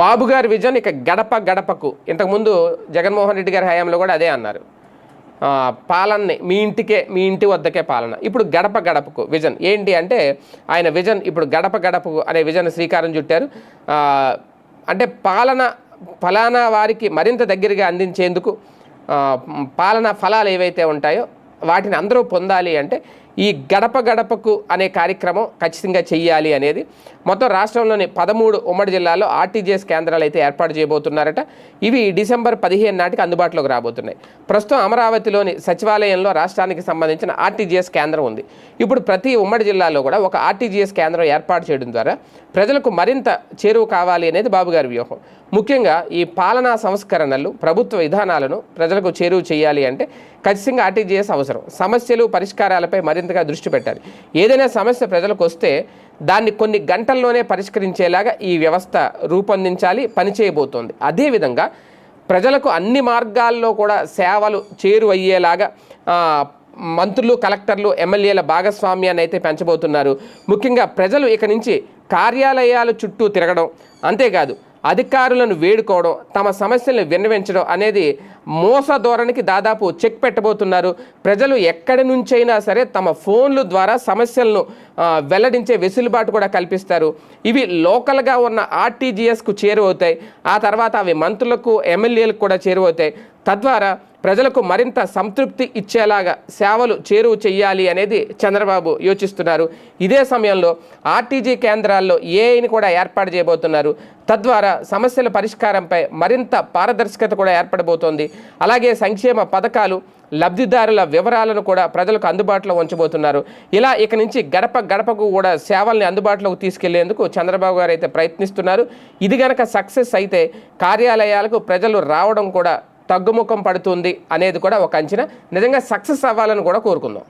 బాబు గారి విజన్ ఇక గడప గడపకు. ఇంతకుముందు జగన్మోహన్ రెడ్డి గారి హయాంలో కూడా అదే అన్నారు. పాలనని మీ ఇంటికే మీ ఇంటి వద్దకే పాలన. ఇప్పుడు గడప గడపకు విజన్. ఏంటి అంటే ఆయన విజన్ ఇప్పుడు గడప గడపకు అనే విజన్ శ్రీకారం చుట్టారు. అంటే పాలన ఫలానా వారికి మరింత దగ్గరగా అందించేందుకు పాలన ఫలాలు ఏవైతే ఉంటాయో వాటిని అందరూ పొందాలి అంటే ఈ గడప గడపకు అనే కార్యక్రమం ఖచ్చితంగా చేయాలి అనేది మొత్తం రాష్ట్రంలోని పదమూడు ఉమ్మడి జిల్లాల్లో ఆర్టీజీఎస్ కేంద్రాలు అయితే ఏర్పాటు చేయబోతున్నారట. ఇవి డిసెంబర్ పదిహేను నాటికి అందుబాటులోకి రాబోతున్నాయి. ప్రస్తుతం అమరావతిలోని సచివాలయంలో రాష్ట్రానికి సంబంధించిన ఆర్టీజీఎస్ కేంద్రం ఉంది. ఇప్పుడు ప్రతి ఉమ్మడి జిల్లాలో కూడా ఒక ఆర్టీజీఎస్ కేంద్రం ఏర్పాటు చేయడం ద్వారా ప్రజలకు మరింత చేరువ కావాలి అనేది బాబుగారి వ్యూహం. ముఖ్యంగా ఈ పాలనా సంస్కరణలు ప్రభుత్వ విధానాలను ప్రజలకు చేరువ చేయాలి అంటే ఖచ్చితంగా ఆర్టీజీఎస్ అవసరం. సమస్యలు పరిష్కారాలపై మరింత మరింతగా దృష్టి పెట్టాలి. ఏదైనా సమస్య ప్రజలకు వస్తే దాన్ని కొన్ని గంటల్లోనే పరిష్కరించేలాగా ఈ వ్యవస్థ రూపొందించాలి పనిచేయబోతోంది అదేవిధంగా ప్రజలకు అన్ని మార్గాల్లో కూడా సేవలు చేరువయ్యేలాగా మంత్రులు కలెక్టర్లు ఎమ్మెల్యేల భాగస్వామ్యాన్ని అయితే పెంచబోతున్నారు. ముఖ్యంగా ప్రజలు ఇక నుంచి కార్యాలయాల చుట్టూ తిరగడం అంతేకాదు అధికారులను వేడుకోవడం తమ సమస్యలను విన్నవించడం అనేది మోస ధోరణికి దాదాపు చెక్ పెట్టబోతున్నారు. ప్రజలు ఎక్కడి నుంచైనా సరే తమ ఫోన్లు ద్వారా సమస్యలను వెల్లడించే వెసులుబాటు కూడా కల్పిస్తారు. ఇవి లోకల్గా ఉన్న ఆర్టీజీఎస్కు చేరువవుతాయి. ఆ తర్వాత అవి మంత్రులకు ఎమ్మెల్యేలకు కూడా చేరువవుతాయి. తద్వారా ప్రజలకు మరింత సంతృప్తి ఇచ్చేలాగా సేవలు చేరువు చేయాలి అనేది చంద్రబాబు యోచిస్తున్నారు. ఇదే సమయంలో ఆర్టీజీ కేంద్రాల్లో ఏఐని కూడా ఏర్పాటు చేయబోతున్నారు. తద్వారా సమస్యల పరిష్కారంపై మరింత పారదర్శకత కూడా ఏర్పడబోతోంది. అలాగే సంక్షేమ పథకాలు లబ్ధిదారుల వివరాలను కూడా ప్రజలకు అందుబాటులో ఉంచబోతున్నారు. ఇలా ఇక నుంచి గడప గడపకు కూడా సేవల్ని అందుబాటులోకి తీసుకెళ్ళేందుకు చంద్రబాబు గారు అయితే ప్రయత్నిస్తున్నారు. ఇది గనక సక్సెస్ అయితే కార్యాలయాలకు ప్రజలు రావడం కూడా తగ్గుముఖం పడుతుంది అనేది కూడా ఒక అంచనా. నిజంగా సక్సెస్ అవ్వాలని కూడా కోరుకుందాం.